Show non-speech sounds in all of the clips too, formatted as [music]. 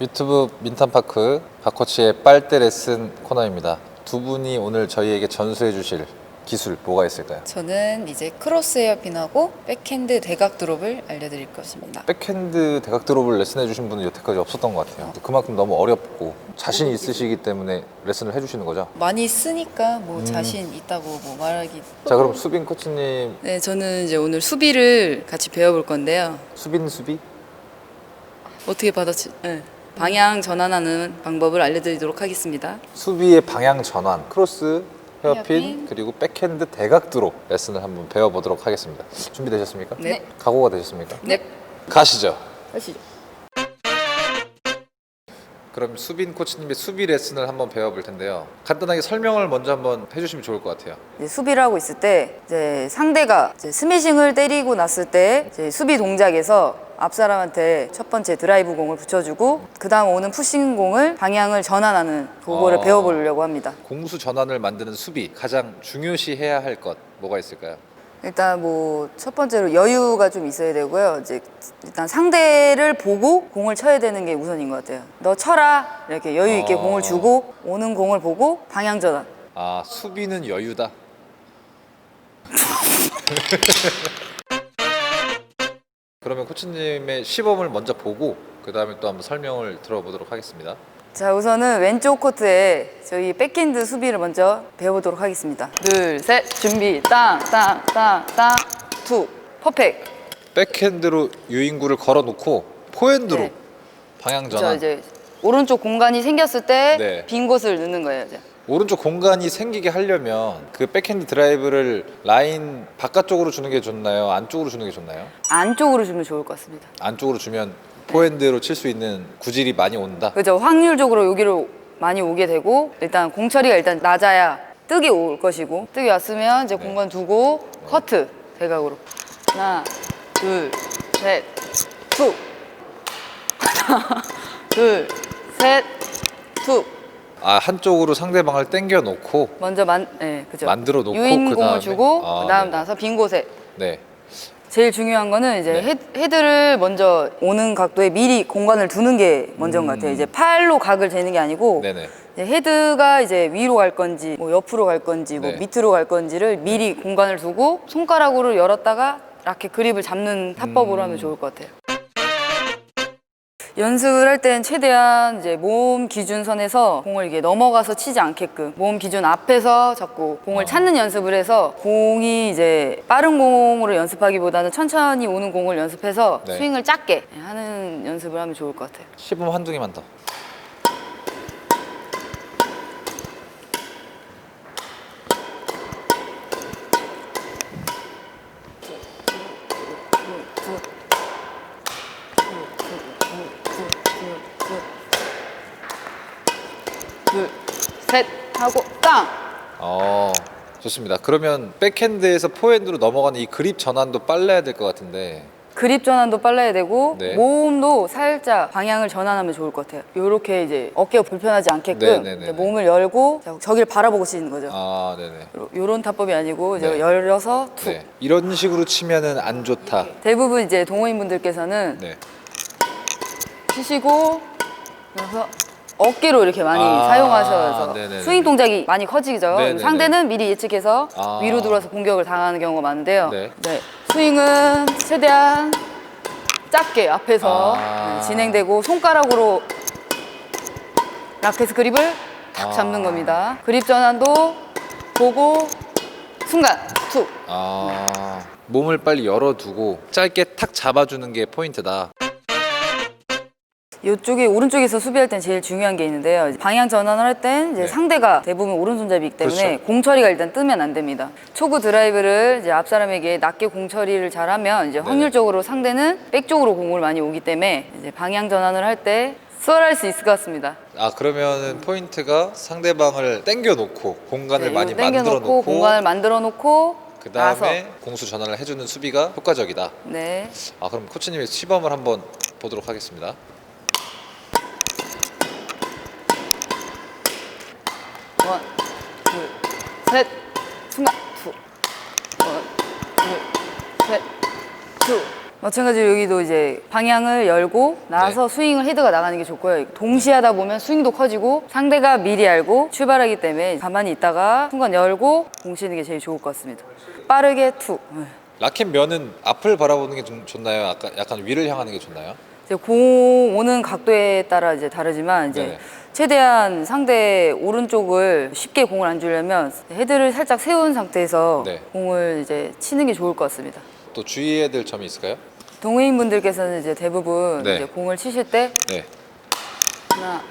유튜브 민탄파크 박코치의 빨대 레슨 코너입니다. 두 분이 오늘 저희에게 전수해 주실 기술 뭐가 있을까요? 저는 이제 크로스 헤어핀하고 백핸드 대각 드롭을 알려드릴 것입니다. 백핸드 대각 드롭을 레슨해 주신 분은 여태까지 없었던 것 같아요. 그만큼 너무 어렵고 자신 있으시기 때문에 레슨을 해 주시는 거죠? 많이 쓰니까 뭐 음. 자신 있다고 뭐 말하기. 자 그럼 수빈 코치님 네, 저는 이제 오늘 수비를 같이 배워볼 건데요. 수빈 수비? 어떻게 받아치? 네. 방향 전환하는 방법을 알려드리도록 하겠습니다. 수비의 방향 전환, 크로스, 헤어핀, 헤어핀. 그리고 백핸드 대각 드롭 레슨을 한번 배워보도록 하겠습니다. 준비되셨습니까? 네. 각오가 되셨습니까? 네. 가시죠. 하시죠. 그럼 수빈 코치님의 수비 레슨을 한번 배워볼 텐데요. 간단하게 설명을 먼저 한번 해주시면 좋을 것 같아요. 이제 수비를 하고 있을 때 이제 상대가 이제 스매싱을 때리고 났을 때 이제 수비 동작에서 앞 사람한테 첫 번째 드라이브 공을 붙여주고 그 다음 오는 푸싱 공을 방향을 전환하는 그거를 어. 배워보려고 합니다. 공수 전환을 만드는 수비 가장 중요시 해야 할 것 뭐가 있을까요? 일단 뭐 첫 번째로 여유가 좀 있어야 되고요. 이제 일단 상대를 보고 공을 쳐야 되는 게 우선인 것 같아요. 너 쳐라 이렇게 여유 있게 어. 공을 주고 오는 공을 보고 방향 전환. 아 수비는 여유다. [laughs] 그러면 코치님의 시범을 먼저 보고 그 다음에 또 한번 설명을 들어보도록 하겠습니다. 자 우선은 왼쪽 코트에 저희 백핸드 수비를 먼저 배워보도록 하겠습니다. 둘, 셋, 준비, 땅, 땅, 땅, 땅, 투, 퍼펙트. 백핸드로 유인구를 걸어놓고 포핸드로 네. 방향 저 전환. 이제 오른쪽 공간이 생겼을 때 네. 빈 곳을 넣는 거예요. 이제. 오른쪽 공간이 생기게 하려면 그 백핸드 드라이브를 라인 바깥쪽으로 주는 게 좋나요? 안쪽으로 주는 게 좋나요? 안쪽으로 주면 좋을 것 같습니다. 안쪽으로 주면 포핸드로 칠 수 있는 구질이 많이 온다. 그죠? 확률적으로 여기로 많이 오게 되고 일단 공 처리가 일단 낮아야 뜨기 올 것이고 뜨기 왔으면 이제 네. 공간 두고 커트 대각으로 하나 둘셋툭 [laughs] 하나 둘셋툭 아 한쪽으로 상대방을 당겨 놓고 먼저 만, 네, 그죠. 만들어 놓고 유인공을 그다음에? 주고 아, 그다음 네. 나서 빈 곳에 네. 제일 중요한 거는 이제 네. 헤, 헤드를 먼저 오는 각도에 미리 공간을 두는 게 먼저인 것 같아요. 이제 팔로 각을 재는 게 아니고 음. 네네. 이제 헤드가 이제 위로 갈 건지 뭐 옆으로 갈 건지 뭐 네. 밑으로 갈 건지를 미리 공간을 두고 손가락으로 열었다가 라켓 그립을 잡는 타법으로 음. 하면 좋을 것 같아요. 연습을 할 땐 최대한 이제 몸 기준선에서 공을 이게 넘어가서 치지 않게끔 몸 기준 앞에서 자꾸 어. 공을 찾는 연습을 해서 공이 이제 빠른 공으로 연습하기보다는 천천히 오는 공을 연습해서 네. 스윙을 작게 하는 연습을 하면 좋을 것 같아요. 시범 한두 개만 더. 셋 하고 땅. 어 좋습니다. 그러면 백핸드에서 포핸드로 넘어가는 이 그립 전환도 빨라야 될 것 같은데 그립 전환도 빨라야 되고 네. 몸도 살짝 방향을 전환하면 좋을 것 같아요. 이렇게 이제 어깨가 불편하지 않게끔 네, 네, 네, 이제 네. 몸을 열고 자, 저기를 바라보고 치는 거죠. 아 네네. 이런 타법이 아니고 이제 네. 열려서 툭. 네. 이런 식으로 치면은 안 좋다. 대부분 이제 동호인분들께서는 네. 치시고 그래서 어깨로 이렇게 많이 아, 사용하셔서 네네네. 스윙 동작이 많이 커지죠. 네네네. 상대는 미리 예측해서 아. 위로 들어와서 공격을 당하는 경우가 많은데요. 네. 스윙은 최대한 작게 앞에서 아. 네, 진행되고 손가락으로 라켓 그립을 탁 아. 잡는 겁니다. 그립 전환도 보고 순간 툭. 아 몸을 빨리 열어두고 짧게 탁 잡아주는 게 포인트다. 이쪽에 오른쪽에서 수비할 땐 제일 중요한 게 있는데요. 방향 전환을 할 땐 이제 네. 상대가 대부분 오른손잡이기 때문에 그렇죠. 공 처리가 일단 뜨면 안 됩니다. 초구 드라이브를 이제 앞 사람에게 낮게 공 처리를 잘하면 이제 네. 확률적으로 상대는 백 쪽으로 공을 많이 오기 때문에 이제 방향 전환을 할 때 수월할 수 있을 것 같습니다. 아 그러면은 포인트가 상대방을 당겨 놓고 공간을 네, 많이 이거 만들어 놓고 놓고 공간을 만들어 놓고 그 다음에 공수 전환을 해주는 수비가 효과적이다. 네. 아 그럼 코치님의 시범을 한번 보도록 하겠습니다. 원, 둘, 셋, 순간 투. 원, 둘, 셋, 투. 마찬가지로 여기도 이제 방향을 열고 나서 스윙을 헤드가 나가는 게 좋고요. 동시에 하다 보면 스윙도 커지고 상대가 미리 알고 출발하기 때문에 가만히 있다가 순간 열고 공치는 게 제일 좋을 것 같습니다. 빠르게 툭. 네. 라켓 면은 앞을 바라보는 게 좀 좋나요? 약간, 약간 위를 향하는 게 좋나요? 공 오는 각도에 따라 이제 다르지만 이제 네네. 최대한 상대 오른쪽을 쉽게 공을 안 주려면 헤드를 살짝 세운 상태에서 네. 공을 이제 치는 게 좋을 것 같습니다. 또 주의해야 될 점이 있을까요? 동호인 분들께서는 이제 대부분 네. 이제 공을 치실 때 네. 하나,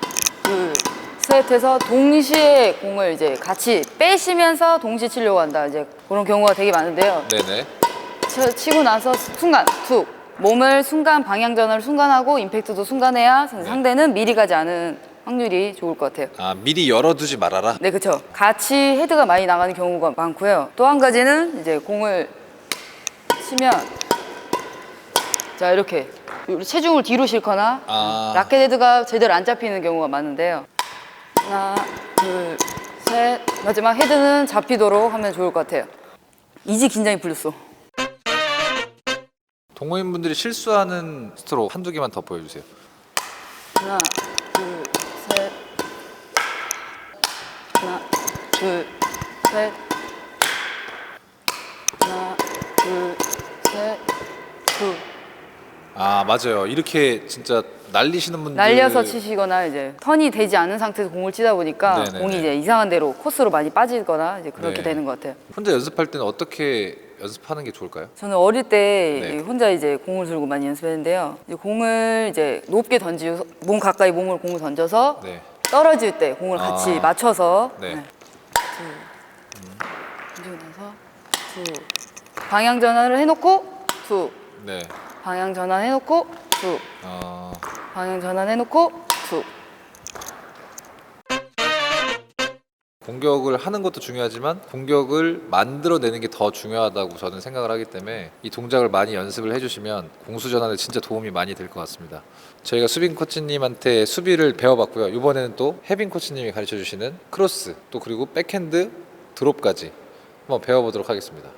둘, 셋 해서 동시에 공을 이제 같이 빼시면서 동시에 치려고 한다. 이제 그런 경우가 되게 많은데요. 네네. 쳐- 치고 나서 순간 툭 몸을 순간 방향 전환을 순간 하고 임팩트도 순간 해야 상대는 미리 가지 않은 확률이 좋을 것 같아요. 아 미리 열어두지 말아라. 네, 그렇죠. 같이 헤드가 많이 나가는 경우가 많고요. 또 한 가지는 이제 공을 치면 자 이렇게 체중을 뒤로 싣거나 아. 라켓 헤드가 제대로 안 잡히는 경우가 많은데요. 하나, 둘, 셋. 마지막 헤드는 잡히도록 하면 좋을 것 같아요. 이제 긴장이 풀렸어. 동호인분들이 실수하는 스트로크 한두 개만 더 보여주세요. 하나, 둘, 셋. 하나, 둘, 셋. 하나, 둘, 셋. 둘. 아 맞아요. 이렇게 진짜 날리시는 분들 날려서 치시거나 이제 턴이 되지 않은 상태에서 공을 치다 보니까 네네네. 공이 이제 이상한 대로 코스로 많이 빠지거나 이제 그렇게 네. 되는 것 같아요. 혼자 연습할 때는 어떻게 연습하는 게 좋을까요? 저는 어릴 때 네. 혼자 이제 공을 들고 많이 연습했는데요. 이제 공을 이제 높게 던지고 몸 가까이 몸을 공을 던져서 네. 떨어질 때 공을 아. 같이 맞춰서 네. 던지고 나서 툭 방향 전환을 해놓고 툭 네. 방향 전환 해놓고 툭 어, 방향 전환 해놓고 공격을 하는 것도 중요하지만 공격을 만들어내는 게 더 중요하다고 저는 생각을 하기 때문에 이 동작을 많이 연습을 해주시면 공수 전환에 진짜 도움이 많이 될 것 같습니다. 저희가 수빈 코치님한테 수비를 배워봤고요. 이번에는 또 혜빈 코치님이 가르쳐 주시는 크로스 또 그리고 백핸드 드롭까지 한번 배워보도록 하겠습니다.